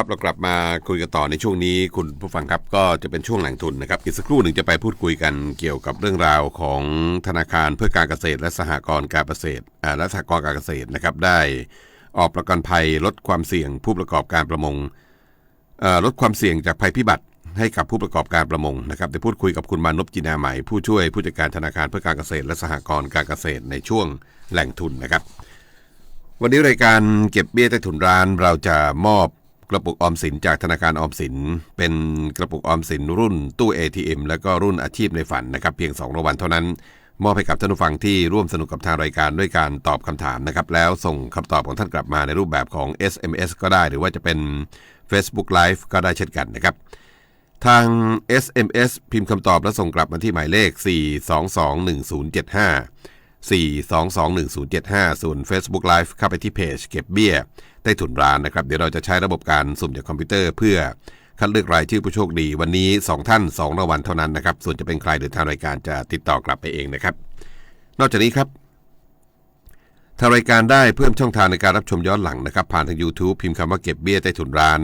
ครับเรากลับมาคุยกันต่อในช่วงนี้ คุณผู้ฟังครับก็จะเป็นช่วงแหล่งทุนนะครับอีกสักครู่หนึ่งจะไปพูดคุยกันเกี่ยวกับเรื่องราวของธนาคารเพื่อการเกษตร และสหกรณ์การเกษตรอ่าและสหกรณ์การเกษตรนะครับได้ออกประกันภัยลดความเสี่ยงผู้ประกอบการประมงอ่อลดความเสี่ยงจากภัยพิบัติให้กับผู้ประกอบการประมงนะครับได้พูดคุยกับคุณมานพจินาใหม่ผู้ช่วยผู้จัดการธนาคารเพื่อการเกษตร และสหกรณ์การเกษตรในช่วงแหล่งทุนนะครับ วันนี้รายการเก็บเบี้ยใต้ถุนร้านเราจะมอบ กระปุกออมสินจากธนาคารออมสิน เป็นกระปุกออมสินรุ่นตู้ ATM แล้วก็รุ่นอาชีพในฝันนะครับเพียง2รางวัลเท่านั้น มอบให้กับท่านผู้ฟังที่ร่วมสนุกกับทางรายการด้วยการตอบคำถามนะครับแล้วส่งคำตอบของท่านกลับมาในรูปแบบของ SMS ก็ได้หรือว่าจะเป็น Facebook Live ก็ได้เช่นกันนะครับทาง SMS พิมพ์คำตอบและส่งกลับมาที่หมายเลข 4221075 4221075 ส่วน Facebook Live เข้าไปที่เพจเก็บเบี้ยใต้ถุนร้านนะครับ เดี๋ยวเราจะใช้ระบบการสุ่มจากคอมพิวเตอร์เพื่อคัดเลือกรายชื่อผู้โชคดี วันนี้ 2 ท่าน 2รางวัลเท่านั้นนะครับ ส่วนจะเป็นใครหรือทางรายการจะติดต่อกลับไปเองนะครับ นอกจากนี้ครับทางรายการได้เพิ่มช่องทางในการรับชมย้อนหลังนะครับ ผ่านทาง YouTube พิมพ์คำว่าเก็บเบี้ยใต้ถุนร้าน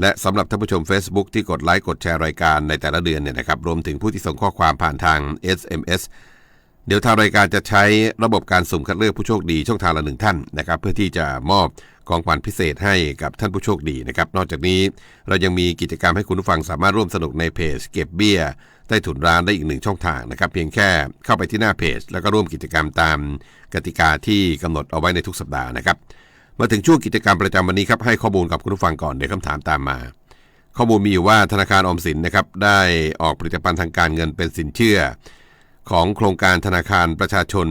และสำหรับท่านผู้ชม Facebook ที่กดไลค์กดแชร์รายการในแต่ละเดือนเนี่ยนะครับรวมถึงผู้ที่ส่งข้อความผ่านทาง SMS เดี๋ยวทางรายการจะใช้ระบบการสุ่มคัดเลือกผู้โชคดีช่องทางละหนึ่งท่านนะครับ เพื่อที่จะมอบของขวัญพิเศษให้กับท่านผู้โชคดีนะครับ นอกจากนี้เรายังมีกิจกรรมให้คุณผู้ฟังสามารถร่วมสนุกในเพจ เก็บเบี้ยใต้ถุนร้านได้อีกหนึ่งช่องทางนะครับ เพียงแค่เข้าไปที่หน้าเพจ แล้วก็ร่วมกิจกรรมตามกติกาที่กำหนดเอาไว้ในทุกสัปดาห์นะครับ มาถึงช่วงกิจกรรมประจำวันนี้ครับให้ข้อมูลกับคุณผู้ฟังก่อนเดี๋ยวคำถามตามมา ข้อมูลมีอยู่ว่าธนาคารออมสินนะครับได้ออกผลิตภัณฑ์ทางการเงินเป็นสินเชื่อ ของโครงการธนาคารประชาชน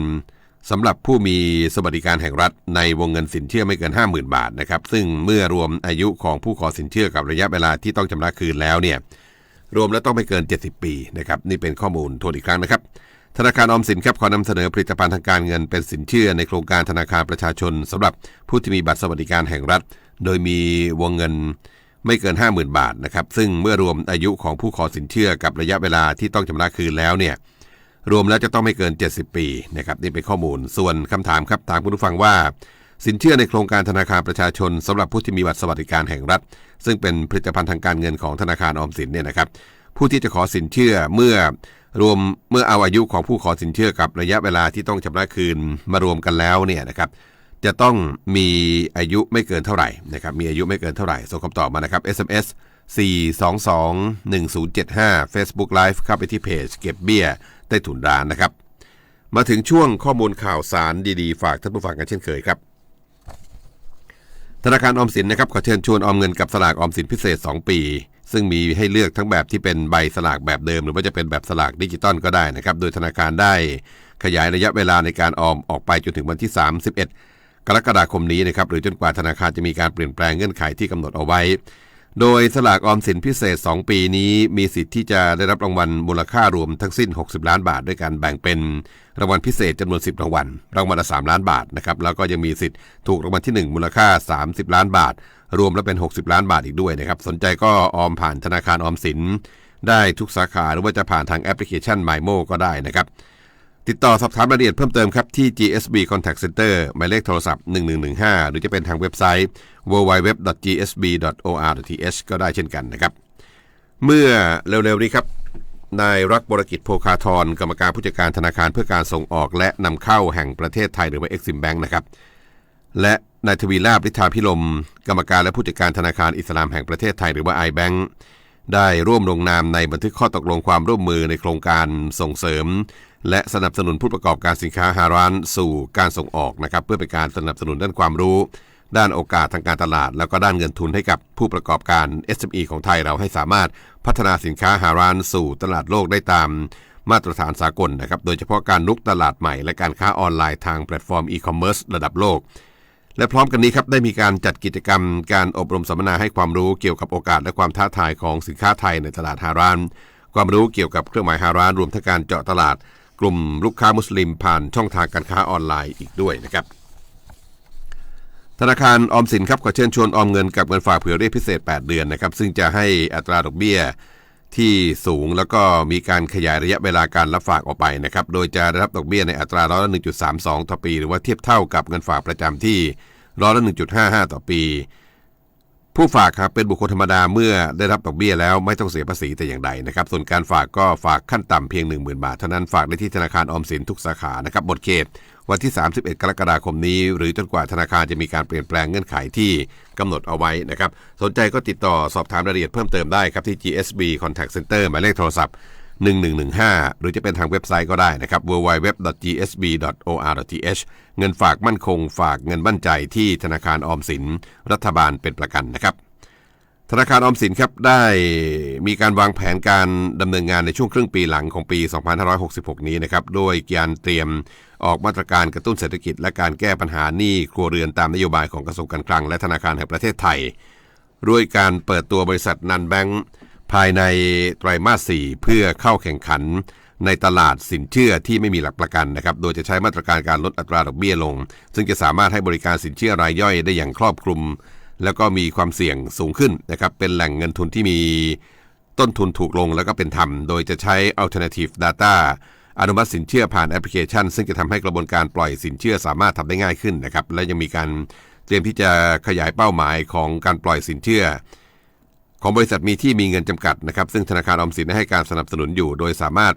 สำหรับผู้มีสวัสดิการแห่งรัฐในวงเงินสินเชื่อไม่เกิน 50,000 บาทนะครับ ซึ่งเมื่อรวมอายุของผู้ขอสินเชื่อกับระยะเวลาที่ต้องชำระคืนแล้วเนี่ยรวมแล้วต้องไม่เกิน 70 ปีนะครับนี่เป็นข้อมูลทวนอีกครั้งนะครับ ธนาคารออมสินครับขอนำเสนอผลิตภัณฑ์ทางการเงินเป็นสินเชื่อในโครงการธนาคารประชาชนสำหรับผู้ที่มีบัตรสวัสดิการแห่งรัฐ โดยมีวงเงินไม่เกิน 50,000 บาทนะครับซึ่งเมื่อรวมอายุของผู้ขอสินเชื่อกับระยะเวลาที่ต้องชำระคืนแล้วเนี่ย รวมแล้วจะต้องไม่เกิน 70 ปีนะครับนี่เป็นข้อมูล ส่วนคำถามครับถามคุณผู้ฟังว่า สินเชื่อในโครงการธนาคารประชาชนสำหรับผู้ที่มีบัตรสวัสดิการแห่งรัฐ ซึ่งเป็นผลิตภัณฑ์ทางการเงินของธนาคารออมสินเนี่ยนะครับผู้ที่จะขอสินเชื่อเมื่อรวมเมื่อเอาอายุของผู้ขอสินเชื่อกับระยะเวลาที่ต้องชำระคืนมารวมกันแล้วเนี่ยนะครับจะต้องมีอายุไม่เกินเท่าไหร่นะครับมีอายุไม่เกินเท่าไหร่ส่งคำตอบมานะครับ SMS 4221075 Facebook Live เข้าไปที่เพจเก็บเบี้ย ใต้ถุนร้านนะครับ มาถึงช่วงข้อมูลข่าวสารดีๆ ฝากท่านผู้ฟังกันเช่นเคยครับ ธนาคารออมสินนะครับขอเชิญชวนออมเงินกับสลากออมสินพิเศษ 2 ปี ซึ่งมีให้เลือกทั้งแบบที่เป็นใบสลากแบบเดิม หรือว่าจะเป็นแบบสลากดิจิตอลก็ได้นะครับ โดยธนาคารได้ขยายระยะเวลาในการออมออกไปจนถึงวันที่ 31 กรกฎาคมนี้นะครับหรือจนกว่าธนาคารจะมีการเปลี่ยนแปลงเงื่อนไขที่กำหนดเอาไว้ โดยสลากออมสินพิเศษ 2 ปีนี้มีสิทธิ์ที่จะได้รับรางวัลมูลค่ารวมทั้งสิ้น 60 ล้านบาทด้วยการแบ่งเป็นรางวัลพิเศษจำนวน 10 รางวัล รางวัลละ 3 ล้านบาทนะครับ แล้วก็ยังมีสิทธิ์ถูกรางวัลที่ 1 มูลค่า 30 ล้านบาท รวมแล้วเป็น 60 ล้านบาทอีกด้วยนะครับ สนใจก็ออมผ่านธนาคารออมสิน ได้ทุกสาขาหรือว่าจะผ่านทางแอปพลิเคชัน MyMo ก็ได้นะครับ ติดต่อสอบถามรายละเอียดเพิ่มเติมครับ ที่ GSB Contact Center หมายเลขโทรศัพท์ 1115 หรือจะเป็นทางเว็บไซต์ www.gsb.or.th ก็ได้เช่นกันนะครับ เมื่อเร็วๆนี้ครับนายรักบรกิจโภคาธรกรรมการผู้จัดการธนาคารเพื่อการส่งออก และนำเข้าแห่งประเทศไทยหรือว่า Exim Bank นะครับและนายทวีลาบฤทธาพิลม กรรมการและผู้จัดการธนาคารอิสลามแห่งประเทศไทยหรือว่า iBank ได้ร่วมลงนามในบันทึกข้อตกลงความร่วมมือในโครงการส่งเสริม และสนับสนุนผู้ประกอบการสินค้าฮาร้านสู่การส่งออกนะครับเพื่อเป็นการสนับสนุนด้านความรู้ ด้านโอกาสทางการตลาด แล้วก็ด้านเงินทุนให้กับผู้ประกอบการ SME ของไทยเราให้สามารถพัฒนาสินค้าฮาร้านสู่ตลาดโลกได้ตามมาตรฐานสากลนะครับโดยเฉพาะการลุกตลาดใหม่ และการค้าออนไลน์ทางแพลตฟอร์มอีคอมเมิร์ซระดับโลกและพร้อมกันนี้ครับได้มีการจัดกิจกรรมการอบรมสัมมนาให้ความรู้เกี่ยวกับโอกาสและความท้าทายของสินค้าไทยในตลาดฮาราน ความรู้เกี่ยวกับเครื่องหมายฮาราน รวมทั้งการเจาะตลาด กลุ่มลูกค้ามุสลิมผ่านช่องทางการค้าออนไลน์อีกด้วยนะครับธนาคารออมสินครับขอเชิญชวนออมเงินกับเงินฝากเผื่อเรียกพิเศษ 8 เดือนนะครับซึ่งจะให้อัตราดอกเบี้ยที่สูงแล้วก็มีการขยายระยะเวลาการรับฝากออกไปนะครับโดยจะรับดอกเบี้ยในอัตราร้อยละ1.32 ต่อปี หรือว่าเทียบเท่ากับเงินฝากประจำที่ร้อยละ1.55 ต่อปี ผู้ฝากครับเป็นบุคคลธรรมดาเมื่อได้รับดอกเบี้ยแล้วไม่ต้องเสียภาษีแต่อย่างใดนะครับ ส่วนการฝากก็ฝากขั้นต่ำเพียง 10,000 บาท เท่านั้นฝากได้ที่ธนาคารออมสินทุกสาขานะครับหมดเขต วันที่ 31 กรกฎาคมนี้ หรือจนกว่าธนาคารจะมีการเปลี่ยนแปลงเงื่อนไขที่กำหนดเอาไว้นะครับ สนใจก็ติดต่อสอบถามรายละเอียดเพิ่มเติมได้ครับที่ GSB Contact Center หมายเลขโทรศัพท์ 1115 หรือจะเป็นทางเว็บไซต์ก็ได้นะครับ www.gsb.or.th เงินฝากมั่นคงฝากเงินมั่นใจที่ธนาคารออมสิน รัฐบาลเป็นประกันนะครับ ธนาคารออมสินครับได้มีการวางแผนการดำเนินงานในช่วงครึ่งปีหลังของปี 2566 นี้นะครับโดยการเตรียมออกมาตรการกระตุ้นเศรษฐกิจ และการแก้ปัญหาหนี้ครัวเรือนตามนโยบายของกระทรวงการคลังและธนาคารแห่งประเทศไทย ด้วยการเปิดตัวบริษัทนันแบงค์ ภายในไตรมาส 4 เพื่อเข้าแข่งขันในตลาดสินเชื่อที่ไม่มีหลักประกันนะครับ โดยจะใช้มาตรการการลดอัตราดอกเบี้ยลง ซึ่งจะสามารถให้บริการสินเชื่อรายย่อยได้อย่างครอบคลุม แล้วก็มีความเสี่ยงสูงขึ้นนะครับ เป็นแหล่งเงินทุนที่มีต้นทุนถูกลงแล้วก็เป็นธรรม โดยจะใช้ alternative data อนุมัติสินเชื่อผ่านแอปพลิเคชัน ซึ่งจะทำให้กระบวนการปล่อยสินเชื่อสามารถทำได้ง่ายขึ้นนะครับ และยังมีการเตรียมที่จะขยายเป้าหมายของการปล่อยสินเชื่อ ของบริษัทมีที่มีเงินจำกัดนะครับ ซึ่งธนาคารออมสินได้ให้การสนับสนุนอยู่ โดยสามารถ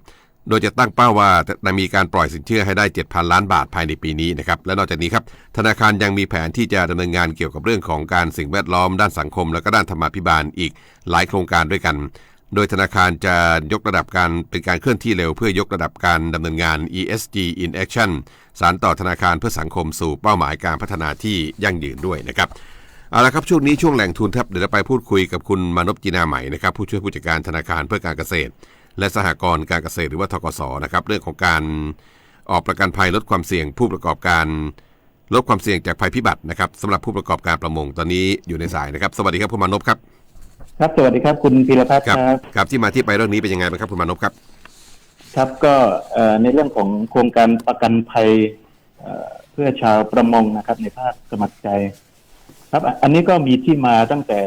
โดยจะตั้งเป้าว่าจะมีการปล่อยสินเชื่อให้ได้ 7,000 ล้านบาทภายในปีนี้นะครับ และนอกจากนี้ครับ ธนาคารยังมีแผนที่จะดำเนินงานเกี่ยวกับเรื่องของการสิ่งแวดล้อมด้านสังคม และก็ด้านธรรมาภิบาลอีกหลายโครงการด้วยกัน โดยธนาคารจะยกระดับการเป็นการเคลื่อนที่เร็ว เพื่อยกระดับการดำเนินงาน ESG in Action สารต่อธนาคารเพื่อสังคมสู่เป้าหมายการพัฒนาที่ยั่งยืนด้วยนะครับ เอาละครับช่วงนี้ช่วงแหล่งทุนครับเดี๋ยวเราไปพูดคุยกับคุณมานพจีนาใหม่นะครับผู้ช่วยผู้จัดการธนาคารเพื่อการเกษตร และสหกรณ์การเกษตรหรือว่าทกสนะครับเรื่องของการออกประกันภัยลดความเสี่ยงผู้ประกอบการ ลดความเสี่ยงจากภัยพิบัตินะครับสำหรับผู้ประกอบการประมงตอนนี้อยู่ในสายนะครับ สวัสดีครับคุณมานพครับ ครับสวัสดีครับคุณพีรพัฒน์ครับครับครับที่มาที่ไปเรื่องนี้เป็นยังไงบ้างครับคุณมานพครับ ครับก็เอ่อในเรื่องของโครงการประกันภัยเอ่อเพื่อชาวประมงนะครับในภาคสมัครใจ ครับอะอันนี้ก็มีที่มาตั้งแต่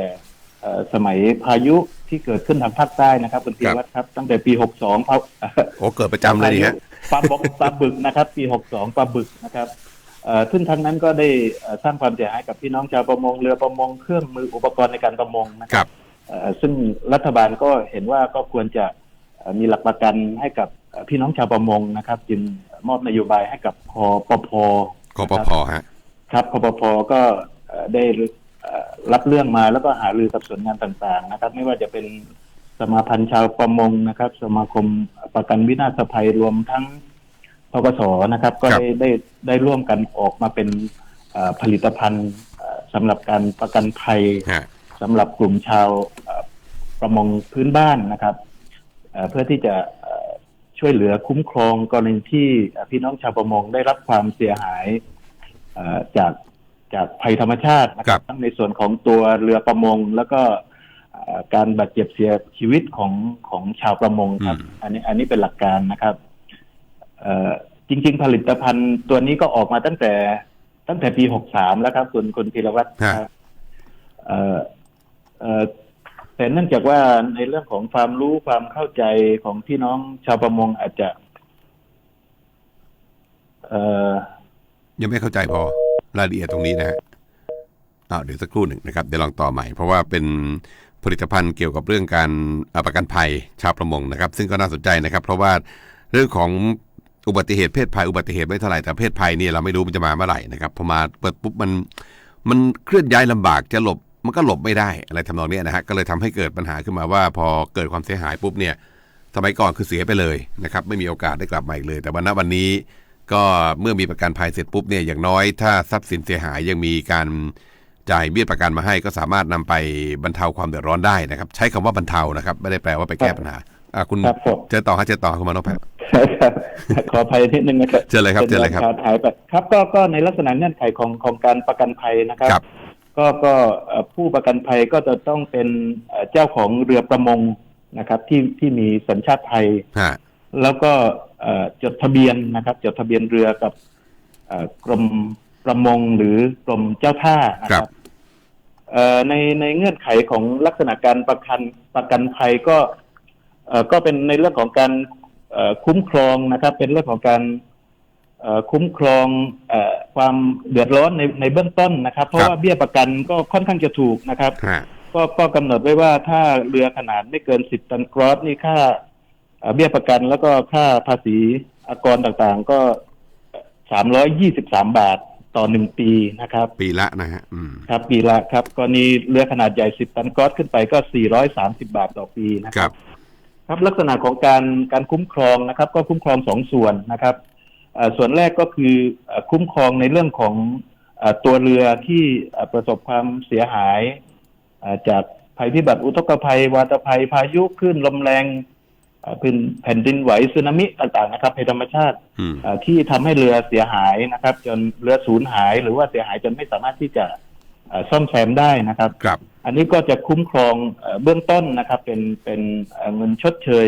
เอ่อสมัยพายุที่เกิดขึ้นทางภาคใต้นะครับคุณพีรพัฒน์ครับ ตั้งแต่ปี62พาโอ้เกิดประจำเลยนี่ฮะปลาบกปลาบึกนะครับ ปี62ปลาบึกนะครับเอ่อซึ่งทั้งนั้นก็ได้เอ่อสร้างความเสียหายกับพี่น้องชาวประมงเรือประมงเครื่องมืออุปกรณ์ในการประมงนะครับเอ่อซึ่งรัฐบาลก็เห็นว่าก็ควรจะเอ่อมีหลักประกันให้กับเอ่อพี่น้องชาวประมงนะครับ จึงมอบนโยบายให้กับคอปพกปพฮะครับคอปพก็เอ่อ ได้เอ่อรับเรื่องมาแล้วก็หารือกับส่วนงานต่างๆนะครับ ไม่ว่าจะเป็นสมาพันธ์ชาวประมงนะครับ สมาคมประกันวินาศภัยรวมทั้งทกสนะครับ ก็ได้ได้ได้ร่วมกันออกมาเป็นเอ่อผลิตภัณฑ์เอ่อสำหรับการประกันภัยฮะสำหรับกลุ่มชาวเอ่อประมงพื้นบ้านนะครับเอ่อเพื่อที่จะเอ่อช่วยเหลือคุ้มครองกรณีที่เอ่อพี่น้องชาวประมงได้รับความเสียหายเอ่อจาก จากภัยธรรมชาตินะคครัรับบทั้งในส่วนของตัวเรือประมง แล้วก็เอ่อการบาดเจ็บเสียชีวิตของของชาวประมงครับ อันนี้อันนี้เป็นหลักการนะครับเอ่อจริง ๆ ผลิตภัณฑ์ตัวนี้ก็ออกมาตั้งแต่ตั้งแต่ปี63แล้วครับ คุณคุณธีรวัตรฮะครับเอ่อเอ่อแต่เนื่องจากว่าในเรื่องของความรู้ความเข้าใจของพี่น้องชาวประมงอาจจะเอ่อยังไม่เข้าใจพอ รายละเอียดตรงนี้นะฮะอ้าวเดี๋ยวสักครู่หนึ่งนะครับเดี๋ยวลองต่อใหม่ เพราะว่าเป็นผลิตภัณฑ์เกี่ยวกับเรื่องการอ่อประกันภัยชาวประมงนะครับ ซึ่งก็น่าสนใจนะครับ เพราะว่าเรื่องของอุบัติเหตุเพศภัยอุบัติเหตุไม่เท่าไหร่แต่เพศภัยนี่เราไม่รู้มันจะมาเมื่อไหร่นะครับพอมาเปิดปุ๊บมันมันเคลื่อนย้ายลำบากจะหลบมันก็หลบไม่ได้อะไรทำนองนี้นะฮะก็เลยทำให้เกิดปัญหาขึ้นมาว่า พอเกิดความเสียหายปุ๊บเนี่ยสมัยก่อนคือเสียไปเลยนะครับไม่มีโอกาสได้กลับมาอีกเลย แต่วันณวันนี้ ก็เมื่อมีประกันภัยเสร็จปุ๊บเนี่ยอย่างน้อยถ้าทรัพย์สินเสียหายยังมีการจ่ายเบี้ยประกันมาให้ก็สามารถนำไปบรรเทาความเดือดร้อนได้นะครับ ใช้คำว่าบรรเทานะครับ ไม่ได้แปลว่าไปแก้ปัญหาอะคุณครับผมเจอต่อฮะเจอต่อคุณมานพครับครับขออภัยนิดนึงนะครับเชิญเลยครับเชิญเลยครับป็นกาหายไปครับ ก็ก็ในลักษณะเงื่อนไขของของการประกันภัยนะครับครับก็ก็เอ่อผู้ประกันภัยก็จะต้องเป็นเอ่อเจ้าของเรือประมงนะครับ ที่ที่มีสัญชาติไทยฮะแล้วก็เอ่อ จดทะเบียนนะครับ จดทะเบียนเรือกับเอ่อกรมประมงหรือกรมเจ้าท่านะคครัรับบเอ่อในในเงื่อนไขของลักษณะการประกันประกันภัยก็เอ่อก็เป็นในเรื่องของการเอ่อคุ้มครองนะครับ เป็นเรื่องของการเอ่อคุ้มครองเอ่อความเดือดร้อนในในเบื้องต้นนะครับ เพราะครับว่าเบี้ยประกันก็ค่อนข้างจะถูกนะครับฮะก็ก็กำหนดไว้ว่าถ้าเรือขนาดไม่เกินสิบตันกรอสนี่ค่า เอ่อเบี้ยประกันแล้วก็ค่าภาษีอากรต่างๆ ก็สามร้อยยี่สิบสามบาทต่อหนึ่งปีนะครับ ปีละนะฮะอืมครับ ปีละครับกรณีเรือขนาดใหญ่สิบตันกรอสขึ้นไปก็สี่ร้อยสามสิบาทต่อปีนะคครัรับบครับลักษณะของการการคุ้มครองนะครับ ก็คุ้มครองสองส่วนนะครับเอ่อส่วนแรกก็คือเอ่อคุ้มครองในเรื่องของเอ่อตัวเรือที่เอ่อประสบความเสียหายเอ่อจากภัยพิบัติอุทกภัย วาตภัยพายุคลื่นลมแรง เอ่อพื้นแผ่นดินไหวสึนามิต่างๆนะครับภัยธรรมชาติอืมเอ่อที่ทำให้เรือเสียหายนะครับ จนเรือสูญหายหรือว่าเสียหายจนไม่สามารถที่จะเอ่อซ่อมแซมได้นะครับครับ อันนี้ก็จะคุ้มครองเอ่อเบื้องต้นนะครับ เป็นเป็นเอ่อเงินชดเชย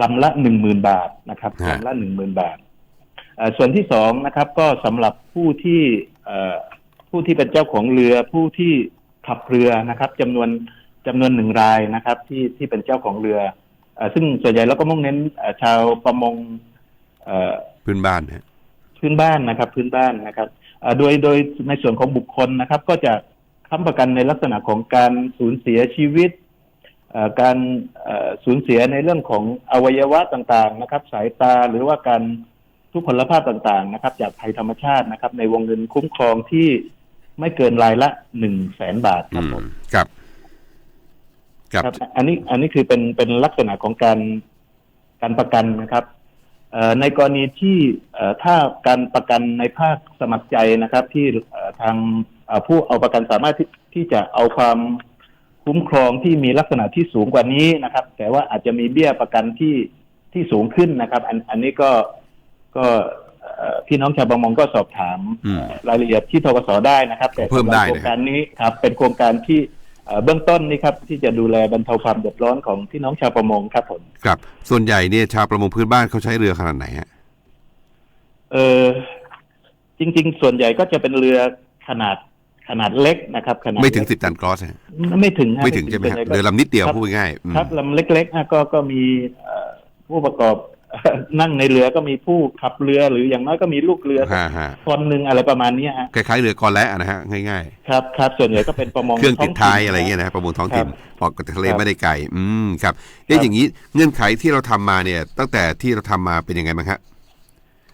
ลำละหนึ่งหมื่นบาทนะครับฮะลำละหนึ่งหมื่นบาทเอ่อส่วนที่สองนะครับ ก็สำหรับผู้ที่เอ่อผู้ที่เป็นเจ้าของเรือผู้ที่ขับเรือนะครับจำนวนจำนวนหนึ่งรายนะครับ ที่ที่เป็นเจ้าของเรือเอ่อ ซึ่งส่วนใหญ่เราก็มุ่งเน้นเอ่อชาวประมงเอ่อพื้นบ้านฮะพื้นบ้านนะครับ พื้นบ้านนะครับเอ่อโดยโดยในส่วนของบุคคลนะครับ ก็จะค้ำประกันในลักษณะของการสูญเสียชีวิตเอ่อการเอ่อสูญเสียในเรื่องของอวัยวะต่างๆนะครับ สายตาหรือว่าการทุพพลภาพต่างๆ นะครับ จากภัยธรรมชาตินะครับ ในวงเงินคุ้มครองที่ไม่เกินรายละหนึ่งแสนบาทคอืรับมผมครับ ครับครับอันนี้อันนี้คือเป็นเป็นลักษณะของการการประกันนะครับเอ่อในกรณีที่เอ่อถ้าการประกันในภาคสมัครใจนะครับ ที่เอ่อทางเอ่อผู้เอาประกันสามารถที่ที่จะเอาความคุ้มครองที่มีลักษณะที่สูงกว่านี้นะครับ แต่ว่าอาจจะมีเบี้ยประกันที่ที่สูงขึ้นนะครับ อันอันนี้ก็ก็เอ่อพี่น้องชาวประมงก็สอบถามอืมรายละเอียดที่ทกสได้นะครับ แต่เพิ่มได้สำหรับโครนะงการนี้ครับ เป็นโครงการที่ เอ่อเบื้องต้นนี่ครับที่จะดูแลบรรเทาความเดือดร้อนของพี่น้องชาวประมงครับผมครับ ส่วนใหญ่เนี่ยชาวประมงพื้นบ้านเขาใช้เรือขนาดไหนฮะเออจริง ๆ ส่วนใหญ่ก็จะเป็นเรือขนาดขนาดเล็กนะครับขนาดไม่ถึงเล็กสิบตันกรอสฮะไม่ถึงฮะไม่ถึงใช่ไหมฮะส่วนญ่ก็เรือลำนิดเดียวครับพูดง่ายๆอืมครับลำเล็กๆฮะก็ก็มีเอ่อผู้ประกอบ นั่งในเรือก็มีผู้ขับเรือหรืออย่างน้อยก็มีลูกเรือฮะฮะคนหนึ่งอะไรประมาณเนี้ยฮะคล้ายๆเรือกอและนะฮะง่ายครับครับส่วนใหญ่ก็เป็นประมงๆเครื่องติดท้ายงถิ่นอะไรเงี้ยนะฮะประมงท้องถิ่นครับออกจากทะเลครับไม่ได้ไกลอืมครับเอ๊ะครับอย่างนี้เงื่อนไขที่เราทำมาเนี่ย ตั้งแต่ที่เราทำมาเป็นยังไงบ้างฮะ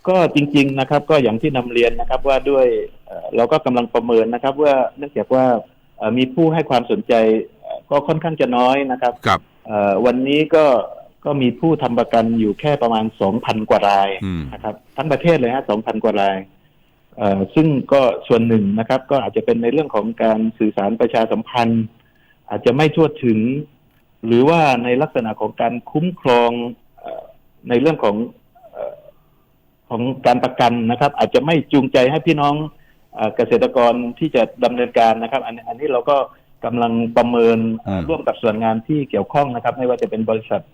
ก็จริง ๆนะครับ ก็อย่างที่นำเรียนนะครับ ว่าด้วยเอ่อเราก็กำลังประเมินนะครับ ว่าเนื่องจากว่าเอ่อมีผู้ให้ความสนใจเอ่อก็ค่อนข้างจะน้อยนะครับครับเอ่อวันนี้ก็ ก็มีผู้ทำประกันอยู่แค่ประมาณสองพันกว่ารายอืมนะครับ ทั้งประเทศเลยฮะสองพันกว่ารายเอ่อซึ่งก็ส่วนหนึ่งนะครับ ก็อาจจะเป็นในเรื่องของการสื่อสารประชาสัมพันธ์ อาจจะไม่ทั่วถึง หรือว่าในลักษณะของการคุ้มครองเอ่อในเรื่องของเอ่อของการประกันนะครับ อาจจะไม่จูงใจให้พี่น้องเอ่อเกษตรกรที่จะดำเนินการนะครับ อันอันนี้เราก็กำลังประเมินเอ่ออืมร่วมกับส่วนงานที่เกี่ยวข้องนะครับ ไม่ว่าจะเป็นบริษัทเอ่อ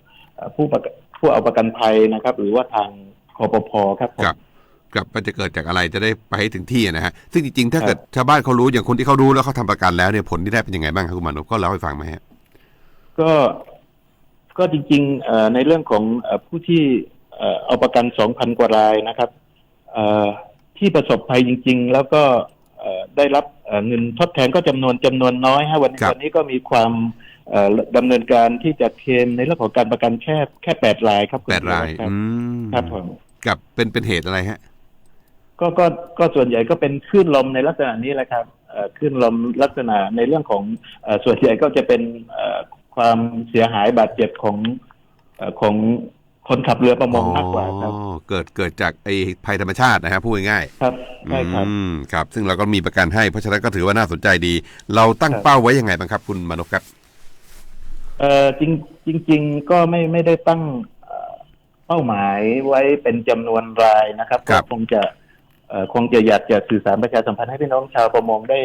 ผู้ประกันผู้เอาประกันภัยนะครับ หรือว่าทางคอปพครับผมครับครับมันจะเกิดจากอะไรจะได้ไปให้ถึงที่นะฮะซึ่งจริงๆ ถ้าครับเกิดชาวบ้านเขารู้อย่างคนที่เขารู้แล้วเขาทำประกันแล้วเนี่ยผลที่ได้เป็นยังไงบ้างครับคุณมานพก็เล่าให้ฟังไหมฮะก็ก็จริงๆเอ่อในเรื่องของเอ่อผู้ที่เอ่อเอาประกันสองพันกว่ารายนะครับเอ่อที่ประสบภัยจริง ๆ แล้วก็เอ่อได้รับเอ่อเงินทดแทนก็จำนวนจำนวนน้อยฮะวันนี้ครับวันนี้ก็มีความเอ่อ ดำเนินการที่จะเคลมในเรื่องของการประกันแค่แค่แปดรายครับคุณแปดรายครับอืมครับผมกับเป็นเป็นเหตุอะไรฮะ ก็ก็ก็ส่วนใหญ่ก็เป็นคลื่นลมในลักษณะนี้แหละครับเอ่อคลื่นลมลักษณะในเรื่องของเอ่อส่วนใหญ่ก็จะเป็นเอ่อความเสียหายบาดเจ็บของเอ่อของคนขับเรือประมงมากกว่าครับ อ๋อเกิดเกิดจากไอ้ภัยธรรมชาตินะฮะพูดง่ายครับๆใช่ครับ อืมครับ ซึ่งเราก็มีประกันให้เพราะฉะนั้นก็ถือว่าน่าสนใจดี เราตั้งครับ เป้าไว้ยังไงบ้างครับคุณมานพครับ เอ่อจริงจริง ๆ ก็ไม่ไม่ได้ตั้งเอ่อเป้าหมายไว้เป็นจำนวนรายนะครับครัก็บคงจะเอ่อคงจะอยากจะสื่อสารประชาสัมพันธ์ให้พี่น้องชาวประมงได้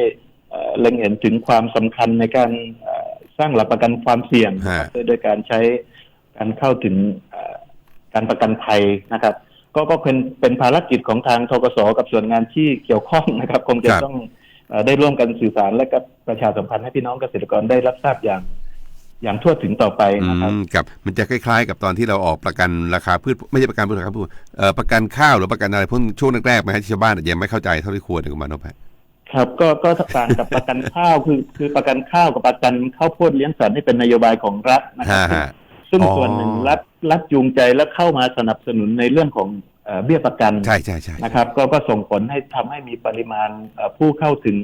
เอ่อเล็งเห็นถึงความสำคัญในการเอ่อสร้างหลักประกันความเสี่ยงนะครับโดยโดยการใช้การเข้าถึงเอ่อการประกันภัยนะครับ ก็ก็เป็นเป็นภารกิจของทางทกสกับส่วนงานที่เกี่ยวข้องนะครับ คงจะครับต้องเอ่อได้ร่วมกันสื่อสารและกับประชาสัมพันธ์ให้พี่น้องเกษตรกรได้รับทราบอย่าง อย่างทั่วถึงต่อไปอืนะครับมกับมันจะคล้ายๆ กับตอนที่เราออกประกันราคาพืชไม่ใช่ประกันพืชราคาพืชเอ่อประกันข้าวหรือประกันอะไรพวกช่วงแรกๆไหมฮะที่ชาวบ้านอาจจะยังไม่เข้าใจเท่าที่ควรนะคุณมานพฮะครับก็ก็ต่างกับประกันข้าวคือคือประกันข้าวกับประกันข้าวโพดเลี้ยงสัตว์นี่เป็นนโยบายของรัฐนะครัฮะบฮะซึ่งอ๋อส่วนหนึ่งรัฐรัฐจูงใจและเข้ามาสนับสนุนในเรื่องของเอ่อเบี้ยประกันใช่ใช่ใช่นะครับ ก็ก็ส่งผลให้ทำให้มีปริมาณเอ่อผู้เข้าถึง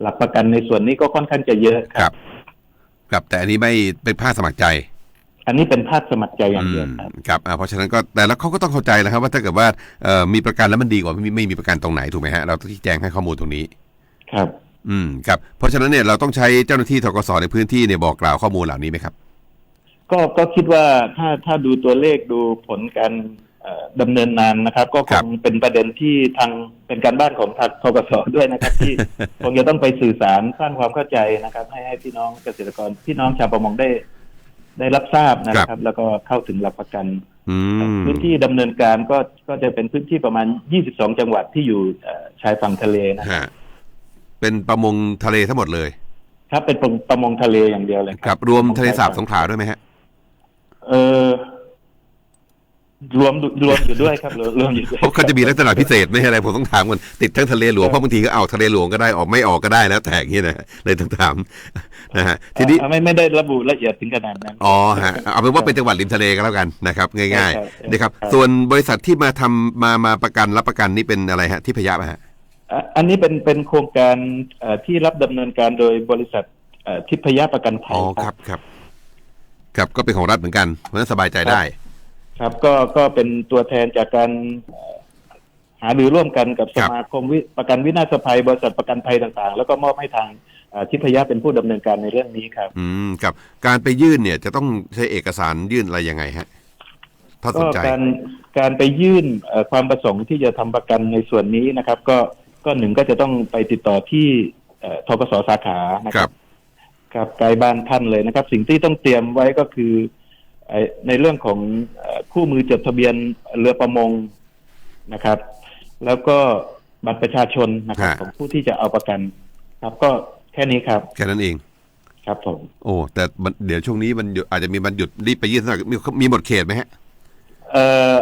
หลักประกันในส่วนนี้ก็ค่อนข้างจะเยอะคครัรับ บครับแต่อันนี้ไม่เป็นภาคสมัครใจ อันนี้เป็นภาคสมัครใจอย่างเดียวอืมครับครับอ่าเพราะฉะนั้นก็แต่แล้วเขาก็ต้องเข้าใจนะครับ ว่าถ้าเกิดว่าเอ่อมีประกันแล้วมันดีกว่าไม่มีไม่มีประกันตรงไหนถูกไหมฮะเราต้องชี้แจงให้ข้อมูลตรงนี้ ครับ อืมครับ เพราะฉะนั้นเนี่ยเราต้องใช้เจ้าหน้าที่ทกสในพื้นที่เนี่ยบอกกล่าวข้อมูลเหล่านี้ไหมครับ ก็ก็คิดว่าถ้าถ้าดูตัวเลขดูผลการเอ่อ ดำเนินงานนะครับ ก็คครับงเป็นประเด็นที่ทางเป็นการบ้านของทางทกสด้วยนะครับ ที่คงจะต้องไปสื่อสารสร้างความเข้าใจนะครับ ให้ให้พี่น้องเกษตรกรพี่น้องชาวประมงได้ ได้รับทราบนะครับ แล้วก็เข้าถึงหลักประกันอืมพื้นที่ดำเนินการก็ก็จะเป็นพื้นที่ประมาณ 22 จังหวัดที่อยู่เอ่อชายฝั่งทะเลนะฮะเป็นประมงทะเลทั้งหมดเลย ครับเป็นประประมงทะเลอย่างเดียวเลยครับ รวมทะเลสาบสงขลาด้วยไหมฮะ เออ รวมรวมอยู่ด้วยครับรวมรวมอยู่ด้วยเพราะเขาจะมีลักษณะพิเศษไม่ใช่อะไรผมต้องถามกันติดทั้งทะเลหลวงเพราะบางทีก็เอาทะเลหลวงก็ได้ออกไม่ออกก็ได้แล้วแต่อย่างนี้นะเลยต้องถามนะฮะทีนี้อ่าไม่ไม่ได้ระบุละเอียดถึงขนาดนั้นอ๋อฮะเอาเป็นว่าเป็นจังหวัดริมทะเลก็แล้วกันนะครับ ง่ายใช่ๆนะครับครับ ส่วนบริษัทที่มาทำมามาประกันรับประกันนี่เป็นอะไรฮะที่พยาบฮะอะอันนี้เป็นเป็นโครงการเอ่อที่รับดำเนินการโดยบริษัทเอ่อทิพยประกันภัอ๋ยอครับครับ ครับก็เป็นของรัฐเหมือนกันเพราะฉะนั้นสบายใจได้ ครับก็ก็เป็นตัวแทนจากการเอ่อหารือร่วมกันกับคสรับมาคมวิประกันวินาศภัย บริษัทประกันภัยต่างๆ แล้วก็มอบให้ทางเอ่อทิพยเป็นผู้ดำเนินการในเรื่องนี้ครับ อืมครับ การไปยื่นเนี่ยจะต้องใช้เอกสารยื่นอะไรยังไงฮะถ้าสก็นใจการการไปยื่นเอ่อความประสงค์ที่จะทำประกันในส่วนนี้นะครับ ก็ก็หนึ่งก็จะต้องไปติดต่อที่เอ่อทกสสาขานะคครัรับบครับใกล้บ้านท่านเลยนะครับ สิ่งที่ต้องเตรียมไว้ก็คือเอ่อ ในเรื่องของเอ่อคู่มือจดทะเบียนเรือประมงนะครับ แล้วก็บัตรประชาชนนะครับฮะของผู้ที่จะเอาประกัน ครับก็แค่นี้ครับ แค่นั้นเอง ครับผมโอ้แต่มันเดี๋ยวช่วงนี้มันหยุดอาจจะมีมันหยุดรีบไปยื่นสักหน่อยมีมีหมดเขตไหมฮะเอ่อ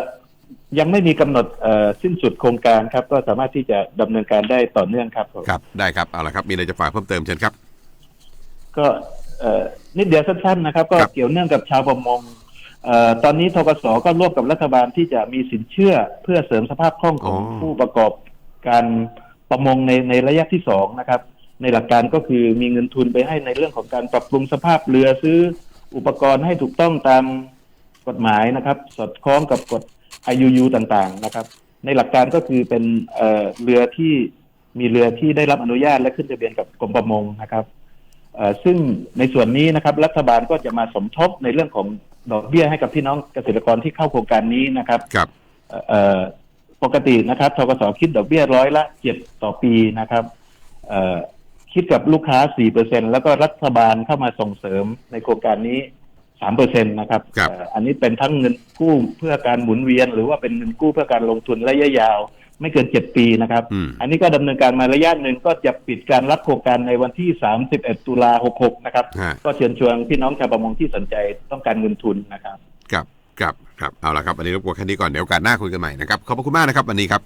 ยังไม่มีกำหนดเอ่อสิ้นสุดโครงการครับ ก็สามารถที่จะดำเนินการได้ต่อเนื่องครับผมครับได้ครับเอาละครับ มีอะไรจะฝากเพิ่มเติมเชิญครับ ก็เอ่อนิดเดียวสั้นๆนะครับ ก็ครับเกี่ยวเนื่องกับชาวประมงเอ่อ ตอนนี้ทกสก็ร่วมกับรัฐบาลที่จะมีสินเชื่อเพื่อเสริมสภาพคล่องของผู้ประกอบการประมงในในระยะที่สองนะครับ ในหลักการก็คือมีเงินทุนไปให้ในเรื่องของการปรับปรุงสภาพเรือซื้ออุปกรณ์ให้ถูกต้องตามกฎหมายนะครับ สอดคล้องกับกฎ IUU ต่างๆนะครับ ในหลักการก็คือเป็นเอ่อเรือที่มีเรือที่ได้รับอนุญาตและขึ้นทะเบียนกับกรมประมงนะครับเอ่อซึ่งในส่วนนี้นะครับ รัฐบาลก็จะมาสมทบในเรื่องของ ดอกเบี้ยให้กับพี่น้องเกษตรกรที่เข้าโครงการนี้นะครับครับเอ่อเอ่อปกตินะครับทกสคิดดอกเบี้ยร้อยละเจ็ดต่อปีนะครับเอ่อคิดกับลูกค้าสี่เปอร์เซ็นแล้วก็รัฐบาลเข้ามาส่งเสริมในโครงการนี้สามเปอร์เซ็นตนะครับครับเอ่ออันนี้เป็นทั้งเงินกู้เพื่อการหมุนเวียน หรือว่าเป็นเงินกู้เพื่อการลงทุนระยะยาว ไม่เกินเจ็ดปีนะครับอืมอันนี้ก็ดำเนินการมาระยะหนึ่งก็จะปิดการรับโครงการในวันที่31ตุลา66นะครับฮะก็เชิญชวนพี่น้องชาวประมงที่สนใจต้องการเงินทุนนะครับครับครับครับเอาละครับอันนี้รบกวนแค่นี้ก่อนเดี๋ยวโอกาสหน้าคุยกันใหม่นะครับขอบพระคุณมากนะครับวันนี้ครับ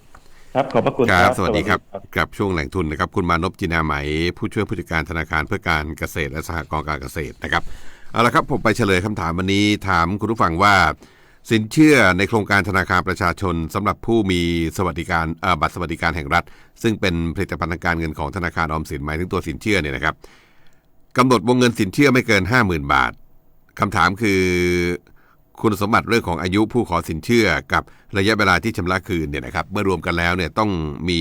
ครับขอบพระคุณคครัรับบสวัสดีครับครับช่วงแหล่งทุนนะครับ คุณมานพจินาไหม ผู้ช่วยผู้จัดการธนาคารเพื่อการเกษตรและสหกรณ์การเกษตรนะครับเอาละครับผมไปเฉลยคำถามวันนี้ถามคุณผู้ฟังว่า สินเชื่อในโครงการธนาคารประชาชนสำหรับผู้มีสวัสดิการบัตรสวัสดิการแห่งรัฐ ซึ่งเป็นผลิตภัณฑ์ทางการเงินของธนาคารออมสินหมายถึงตัวสินเชื่อเนี่ยนะครับกำหนดวงเงินสินเชื่อไม่เกิน 50,000 บาทคำถามคือ คุณสมบัติเรื่องของอายุผู้ขอสินเชื่อกับระยะเวลาที่ชำระคืนเนี่ยนะครับเมื่อรวมกันแล้วเนี่ยต้องมี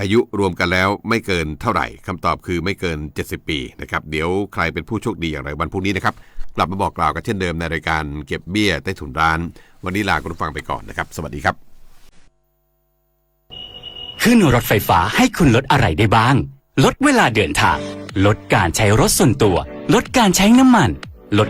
อายุรวมกันแล้วไม่เกินเท่าไหร่คำตอบคือไม่เกิน 70 ปีนะครับเดี๋ยวใครเป็นผู้โชคดีอย่างไรวันพรุ่งนี้นะครับ กลับมาบอกกล่าวกันเช่นเดิมในรายการเก็บเบี้ยใต้ถุนร้าน วันนี้ลาคุณผู้ฟังไปก่อนนะครับ สวัสดีครับ ขึ้นรถไฟฟ้าให้คุณลดอะไรได้บ้าง ลดเวลาเดินทาง ลดการใช้รถส่วนตัว ลดการใช้น้ำมัน ลด